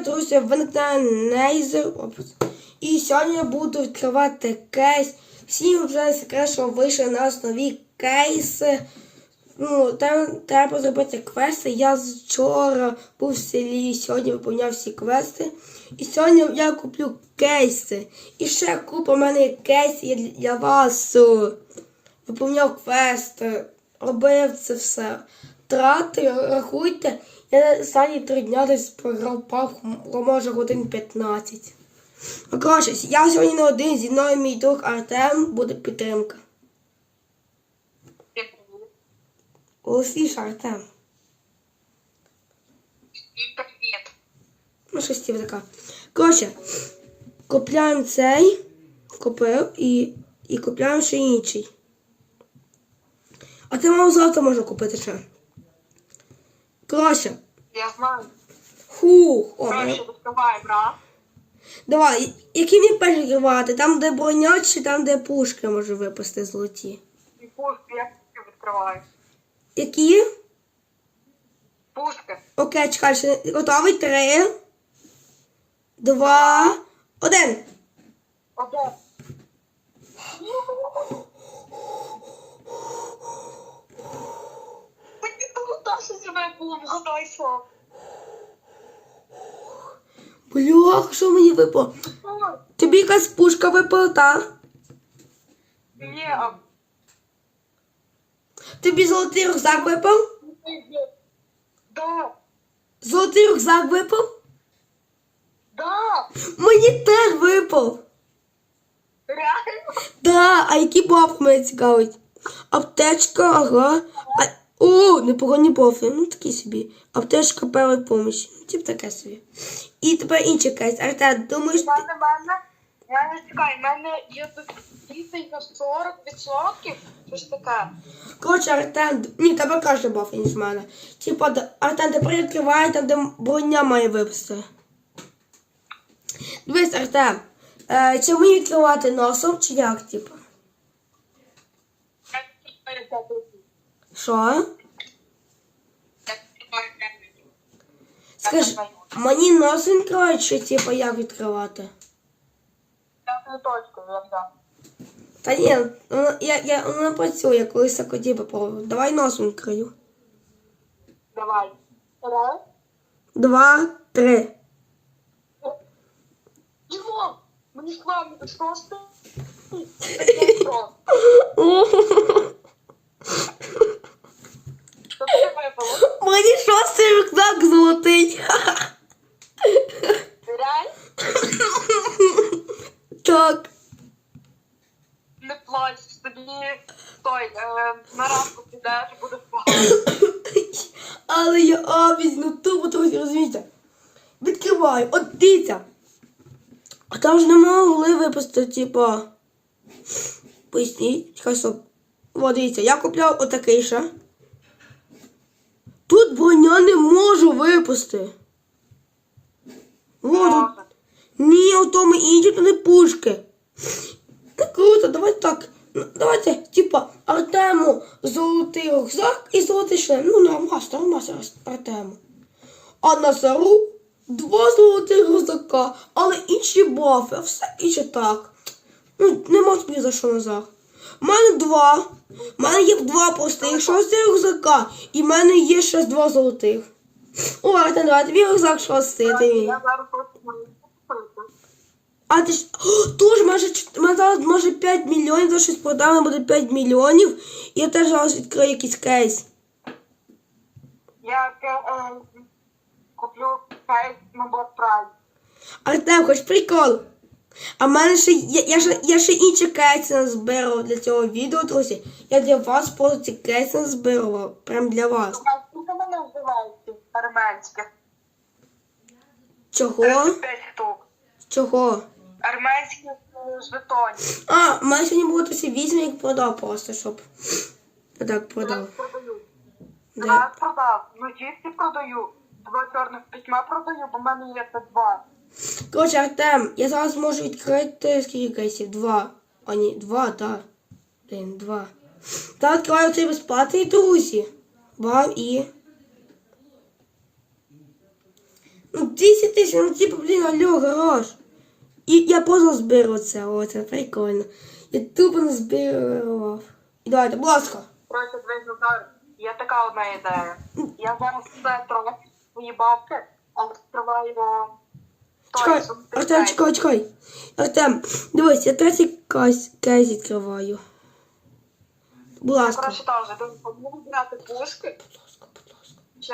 друзі, виникне нейзер. І сьогодні я буду відкривати кейс. Всім вже секрет, що вийшли у нас нові кейси. Ну, там треба зробити квести. Я вчора був в селі, сьогодні виповняв всі квести. І сьогодні я куплю кейси. І ще купа в мене є кейсів є для вас. Виповняв квести, робив це все. Трати, рахуйте. Я останні три дня десь програв пав, може годин 15. Ну, коротше, я сьогодні не один, зі мною мій друг Артем буде підтримка. Голосніше, Артем. Привіт. Ну, щось типу така. Коротше, купляємо цей, купив і, і купляємо ще інший. А ти мав завтра можна купити ще. Коротше, Я знаю. хух. О, Коротше, відкриваємо, раз. Давай, який мені перший відкривати? Там, де броня, чи там, де пушки може випасти золоті? І пушки, як ти відкриваєш? Які? Пушки. Окей, чекай, ще готовий? Три, два, один. Один. Мені Даша себе вгадай що. Блях, що мені випало? Тобі якась пушка випала, та? Ні, Тобі золотий рюкзак випав? Да, Золотий рюкзак випав? да, Мені теж випав. реально. Да, а які бафи мене цікавить? Аптечка, ага. А, о, непогані бафи. Ну такі собі. Аптечка першої помощі. Ну, тип таке собі. І тепер інший кейс. Артем, думаєш, ти... мене, мене, я чекай, в мене є тут дітей на 40%, щось таке. Коротше, Артем, ні, тебе краще бафи, ніж в мене. Типа, д- Артем тепер відкриває там, де броня має випасти. Дивись, Артем, е, чи мені відкривати носом, чи як, типу? Я відкриваю. Що? Я. Скажи, мені носом відкривають, чи типу як відкривати? Точкою, як да. Та ні, воно- я, я, воно не працює, я колись так хотів попробувати. Давай носом відкрию. Давай. Два, три. Дімо, мені з вами що ж ти? Що випало? Мені шостий рюкзак золотий. Реально? Так. Не плач, тобі стой, е, на ранку підеш, буде погано. Але я обізь, ну тупо трохи розумієте. Відкриваю, от дивіться. А там ж не могли випустити, типа. Поясніть, хай стоп. О, дивіться, я купляв отакий ще. Тут броня не можу випустити. О, тут... Ні, у тому інші, то не пушки. Ну круто, давайте так. Давайте, типа, Артему золотий рюкзак і золотий шлем. Ну, нормас, нормас Артему. А Назару два золотих рюкзака, але інші бафи, а все інше так. Ну, нема тобі за що Назар. У мене два. У мене є два простих шостих рюкзака. І в мене є ще два золотих. О, Артем, давай тобі рюкзак шостий. ти. А ти ж тож може зараз може 5 мільйонів, за щось продали, буде 5 мільйонів. І я теж зараз відкрию якийсь кейс. Я е, куплю кейс на бот прайс. Артем, хоч прикол. А в мене ще я, я, ще, я ще інші кейси назбирав для цього відео, друзі. Я для вас просто ці кейси назбирував. Прям для вас. А скільки вони називаються армянських? Чого? 35 штук. Чого? Армянських е, жетонів. А, в мене сьогодні було 38, я їх продав просто, щоб. Так продав. Продаю. Да. Раз продав. Ну чисті продаю. Два чорних письма продаю, бо в мене є це два. Коротше, Артем, я зараз можу відкрити скільки кейсів? Два. А ні, два, так. Блін, два. Та відкриваю цей безплатний, друзі. Вам і. Ну, 10 тисяч, ну типу, блін, алло, гараж. І я просто зберу це, о, це прикольно. Я тупо не збирав. І давайте, будь ласка. Коротше, дивись, Назар, є така одна ідея. Я зараз все трохи свої бабки, але відкриваю Чекай, Артем, чекай, чекай. Артем, дивись, я третій кейс, кейс відкриваю. Будь ласка. Коротше, теж, ти можеш брати пушки Будь ласка, будь ласка. чи?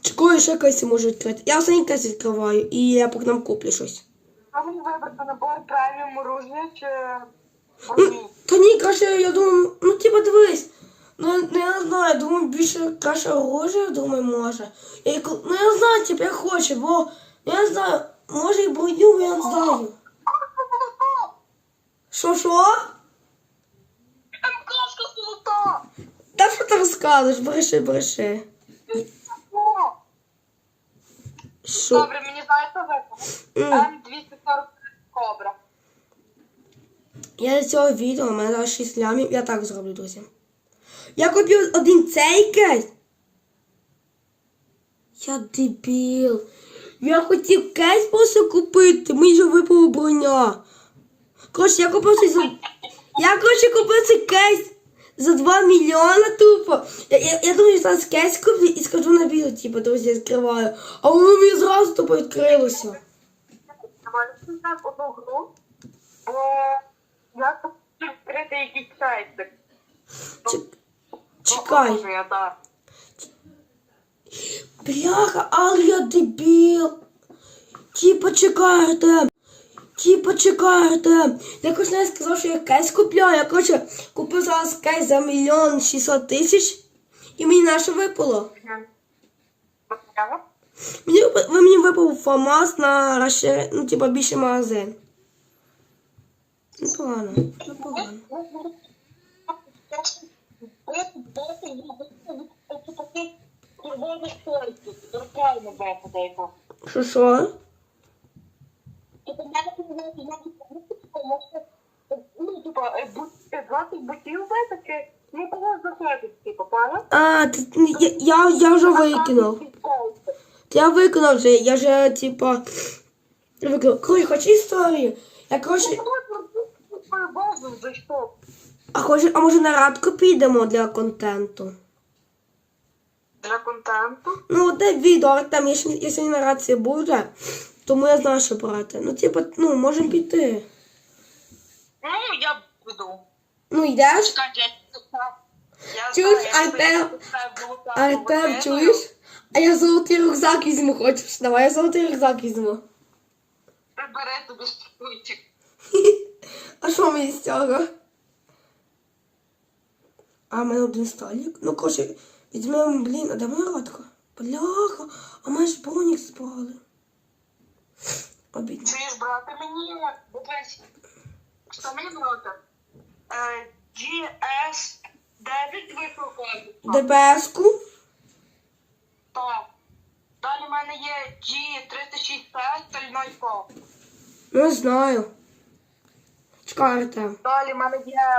Чекаю, ще кейси можу відкрити. Я останній кейс відкриваю, і я поки нам куплю щось. А вибрати набор преміум оружия чи Ну, та ні, краще, я думаю, ну типа дивись. Ну, ну я не знаю, я думаю, більше краще оружие, думаю, може. Я, яку- ну я не знаю, типа, я хочу, бо я не знаю, може і броню, я не знаю. Що, що? МКшка золота! Та що ти розказуєш? Бреши, бреши. О! Що? Добре, мені знаєте випало? М. М240 кобра. Я з цього відео, у мене зараз 6 лямів, я так зроблю, друзі. Я купив один цей кейс. Я дебіл. Я хотів кейс просто купити, мені вже випала броня. Коротше, я купив цей за... Я, коротше, купив цей кейс за 2 мільйони тупо. Я, я, я думаю, зараз кейс куплю і скажу на відео, типу, друзі, я відкриваю. А воно мені зразу тупо відкрилося. Одну гру, я хочу відкрити якийсь сайтик. Чек- Чекай. Я, да. Бляха, але я дебіл. Типа чекайте. Типа чекайте. Я коротше не сказав, що я кейс купляю. Я коротше купив зараз кейс за мільйон шістсот тисяч. І мені наше випало. Мені, ви мені випав ФАМАС на розшир... ну, типа більший магазин. Непогано, непогано. Що що? Ну, типа, е, бу- 20 бутів витаки, ну кого заходить, типа, правильно? А, ти, я, я, я вже викинув. Я виконав вже, я вже, типа, виконав. Коротше, хоч історію. Я, коротше, Твою базу зайшов. А, хоче, а може на радку підемо для контенту? Для контенту. Ну, де відео, там, я, ще- я сьогодні на радці був тому я знаю, що брати. Ну, типа, ну, можемо піти. Ну, я буду. Ну, йдеш? Чекайте, я Чуєш, знаю, Артем? Артем, чуєш? А я золотий рюкзак візьму, хочеш? Давай я золотий рюкзак візьму. Ти тобі штуйчик. А що мені з цього? А в мене один столик. Ну, коротше, візьмемо, блін, а де моя радка? Бляха, а мене ж бронік спали. Обідно. Чуєш, брати мені, дивись, що мені брати? Е, GS 9 викликати. ДБС-ку? Так. Далі в мене є G365 стальной коп. Не знаю. Чекай, Артем. Далі в мене є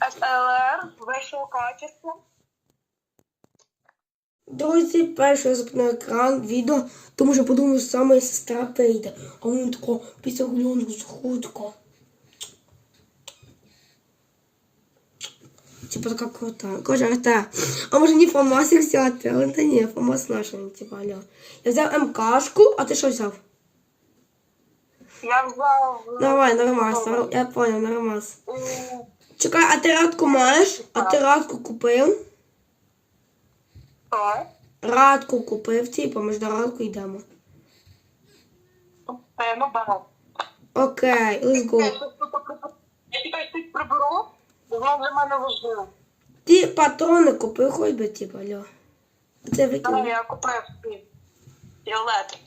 SLR вищого качества. Друзі, я запинаю екран відео, тому що подумав, що саме сестра прийде. А він тако після гульонку хутко. Типа така крута. Кожа Артем. А може не Фомасик взяти? Але та ні, Фомас наш, типа, алло. Я взяв МКшку, а ти що взяв? Я взяв... Давай, нормас, я понял, нормас. Чекай, а ти радку маєш? А ти радку купив? Так. Радку купив, типа, ми ж до радку йдемо. Е, Ну. Окей, let's go. Я тепер тут приберу, бо воно для мене важливо. Ти патрони купив хоч би, типа, алло. Це викинув. я купив. Фіолет.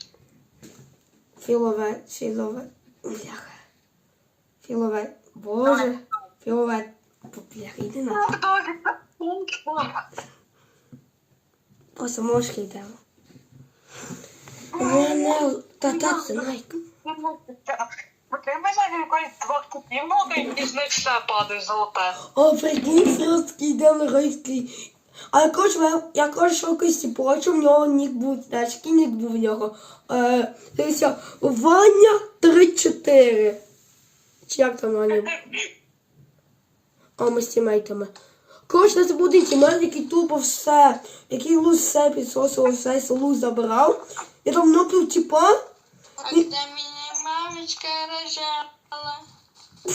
Філове, філове. Бляха. Філове. Боже. Йди на. Так. Просто мошки йдемо. Не, та та це двох купів, ну, один із них все падає золоте. О, прикинь, на райський. Але коротше, я, що якось почув, в нього нік був, знаєш, який нік був в нього. Е, дивися, Ваня 3-4. Чи як там Ваня? А ми з тімейтами. Коротше, це буде тімейт, який тупо все, який луз все підсосував, все селу забирав. Я там нокнув типа. Когда меня мамочка рожала,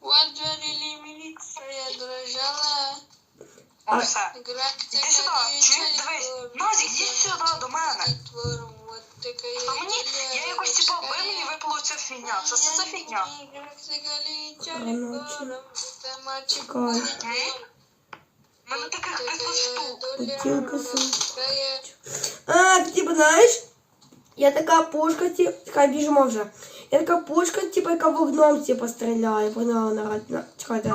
вот говорили милиция, я дрожала. О. Играть Іди сюди, чуєш, дивись. Назік, їдь сюди до мене. Вот такая А мені, я якось типа, ви мені випало ця фігня. Що це за фігня? Чекай. У мене таких 500 штук. Бутилка с- А, ти типа знаєш? Я така пушка, типа, чекай, біжимо вже. Я така пушка, типа, яка вогном, типа, стріляє, погнала на на. Чекайте.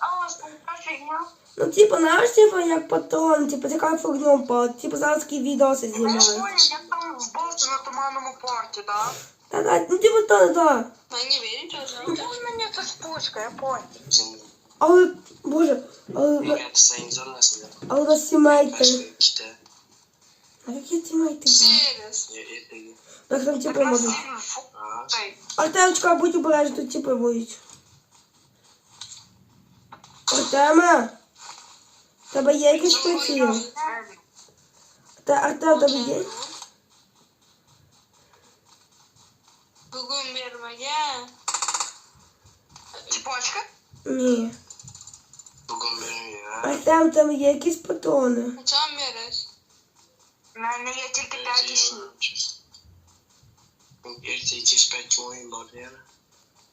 А, що така фігня? Ну, типа, знаєш, типа, як патрон, типа, така вогнем палить. Типа, зараз такі відоси Я Знімаю. понял, я там в Бостон на туманному порті, да? Та-да, ну, типа, та-да. А не верите, Ну, пожалуйста? мені це спушка, я понял. Але, боже, але, Millet sayın zorlasın. але у нас тімейти. Başka işte. А які тімейти? Серьез. Ya etmedi. Так там, Так типа, нас можуть. сильно фу. Aa. Цей. Артемчика, будь обережний, тут типи будуть. Артема! в Тебе є якийсь приціл? Та Артем, в тебе є? Bugün vermeye. Ціпочка? Ні. Benim ya. Артем, в є якісь патрони? Там veririz. У мене є тільки 5 і 7. Ertesi iki belki oyun.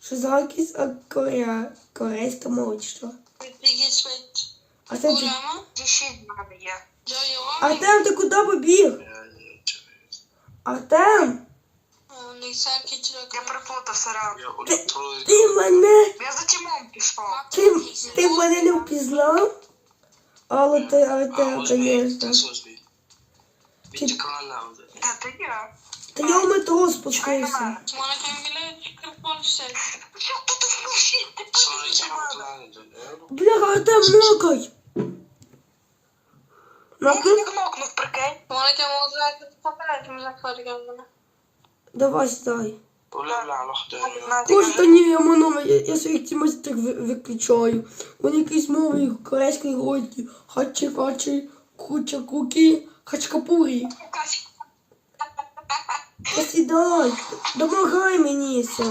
Що за якісь а, корея, корейська мова чи що? Gitmek. Артем, ти... Uğrama. І 6 в мене є. Ya yalan mı? Артем, ти куди побіг? Артем! Ne sen keçir Я da troll Ти мене, Я за Тімом пішов. ти, ти мене не впізнав? Але ти. Tasos Bey. Bitti kanal aldı. Ти є? Та я в метро Чекай на спустився. мене. Bana kendine çıkıp konuşacak. Я тут включив, ти Sonraki подивися мене. haftalarda dönüyor. Бля, Артем, нокай! Ну, Нокнув? прикинь. Bana kendine olacak. Fotoğraf uzakları kendine. Давай dönüyor. Кожен та ні, я моно, я, я своїх ви- виключаю. Вони якісь мови корейської годі. Хачі хачі, куча кукі, хачкапурі. Посідай, допомагай мені все.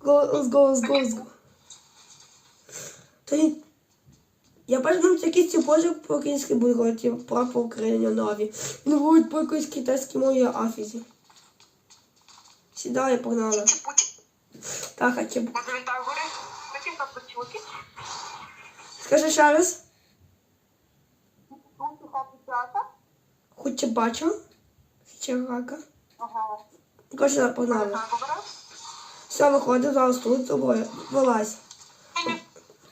Go, let's go, let's go, let's go. Та я бачу, там якийсь типожик по-українськи буде говорити про по Україні нові. Він говорить по якоїсь китайській мові афізі. Сідай, погнали. Так, а почути. Скажи ще раз. Ну, ти хапі п'ята? Хоч я бачив. Чирака. Ага. Короче, погнали. Все, виходить, зараз тут тобою. Вилазь.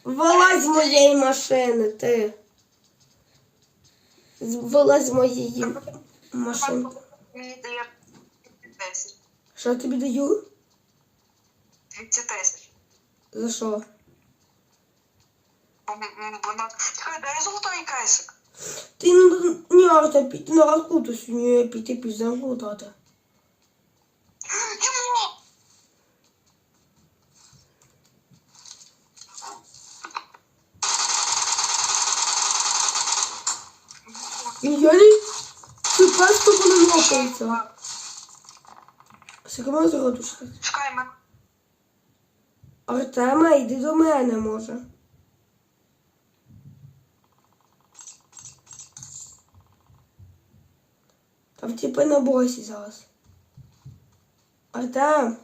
Вилазь з моєї машини, ти. Вилазь з моєї машини. Мені дає 30 тисяч. Що я тобі даю? 30 тисяч. За що? Дай золотий кейсик. Ти не арта піти на розкуту сьогодні піти піздам лутати. Тімо! І я не... Ти просто коли лопається. Скільки зроду щось? Чекай, мене. Артема, йди до мене, може. Там типи на босі зараз. Артем.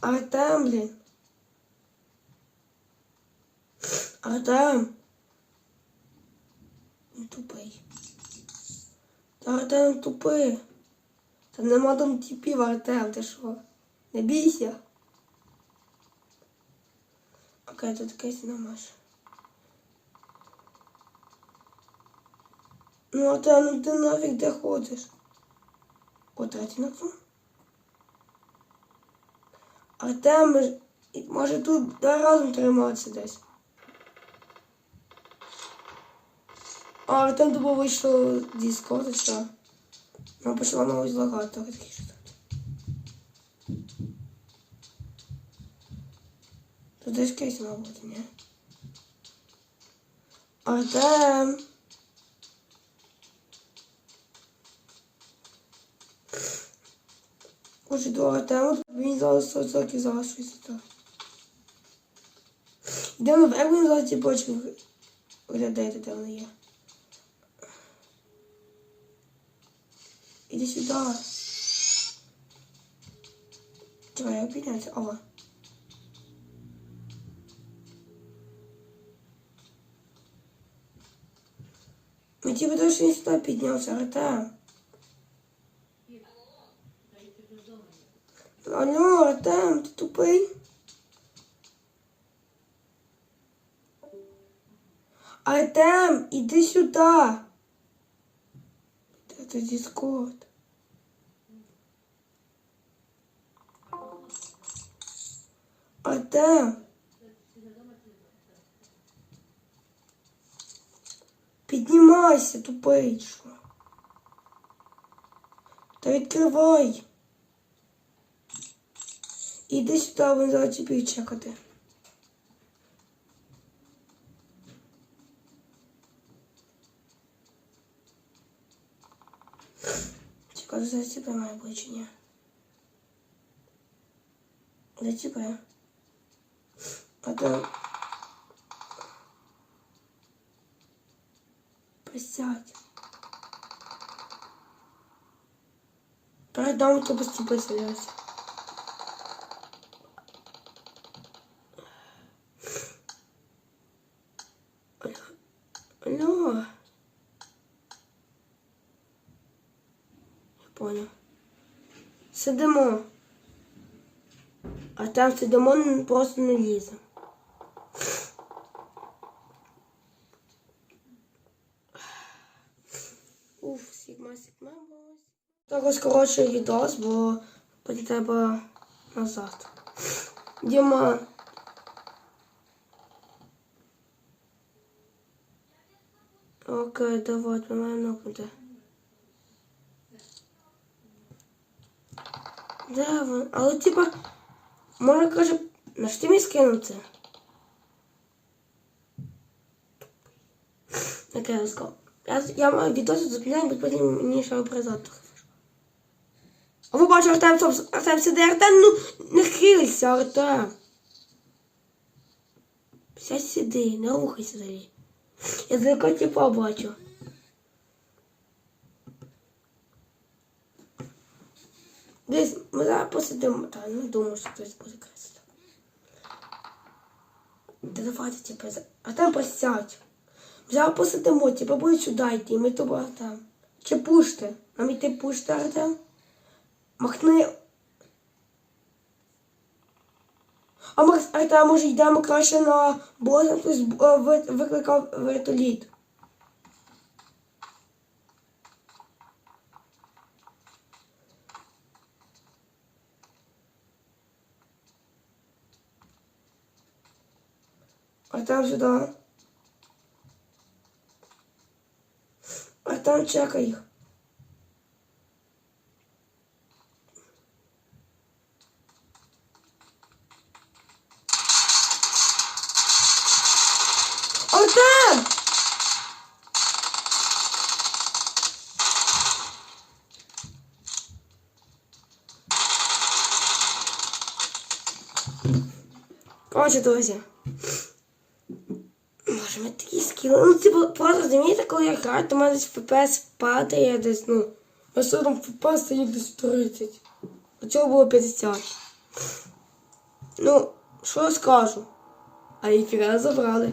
Артем, блін. Артем. Він тупий. Та Артем тупий. Та нема там типів, Артем, ти що? Не бійся. Окей, тут якась намаш. Ну, а та ну ти нафіг де ходиш? О, третій на то. Артем, може тут давай разом триматися десь. А Артем тобі вийшло з Discord, що? Нам почала новий злагати, так такий що тут. Тут десь кейс мав бути, ні? Артем. Уже до Артема, він зараз 100% зараз щось. Йдемо в Егу, зараз ті бочки виглядає, де вони є. Іди сюди. Чекай, як піднятися? Ова. Ми типу точно не сюди піднявся, Артем. Алло, Артем, ти тупий? Артем, іди сюди. Де ти Дискорд? Артем. Піднімайся, тупий. що? Та відкривай. Іди сюди, він зараз тобі чекати. Чекай, зараз тебе має бути чи тебе? А то... Присядь. Передам тобі з тобою селяся. Алло. Я понял. Сидимо. А там сидимо н- просто не лізе. Коротший відос, бо потім треба назад. Діма. Окей, давай, ми маємо нокнути. Де він? Але типа, може каже, на що ти мені скинути? Таке я сказав. Я, я маю відоси зупиняю, бо потім мені ще обрізати. А ви бачите, Артем, стоп, Артем сиди, Артем, ну не хилься, Артем. Сядь сиди, не рухайся взагалі. Я далеко типа бачу. Десь ми зараз посидимо, та не думаю, що хтось буде красити. Та давайте, типу, а там посядь. Зараз посидимо, типу, буде сюди йти, ми тобі там. Чи пушти? Нам йти пушти, Артем? Махни. А Макс, Артем, може йдемо краще на боса, хтось е, ви- викликав вертоліт. Артем сюди. Артем, чекай їх. Артем! Коротше, друзі. Боже, ми такі скіли. Ну, типу, просто розумієте, коли я граю, то мене десь FPS падає десь, ну. А що там стоїть десь 30. А цього було 50. Ну, що я скажу? А ефіра забрали.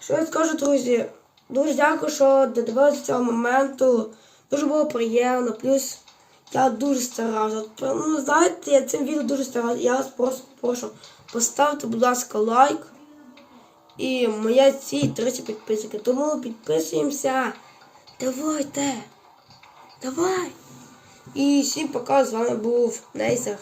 Що я скажу, друзі? Дуже дякую, що додивилися цього моменту. Дуже було приємно. Плюс я дуже старався. Ну, знаєте, я цим відео дуже старався. Я вас просто прошу, поставте, будь ласка, лайк. І моя ціль 30 підписників. Тому підписуємося Давайте. Давай. І всім пока, з вами був Нейзер.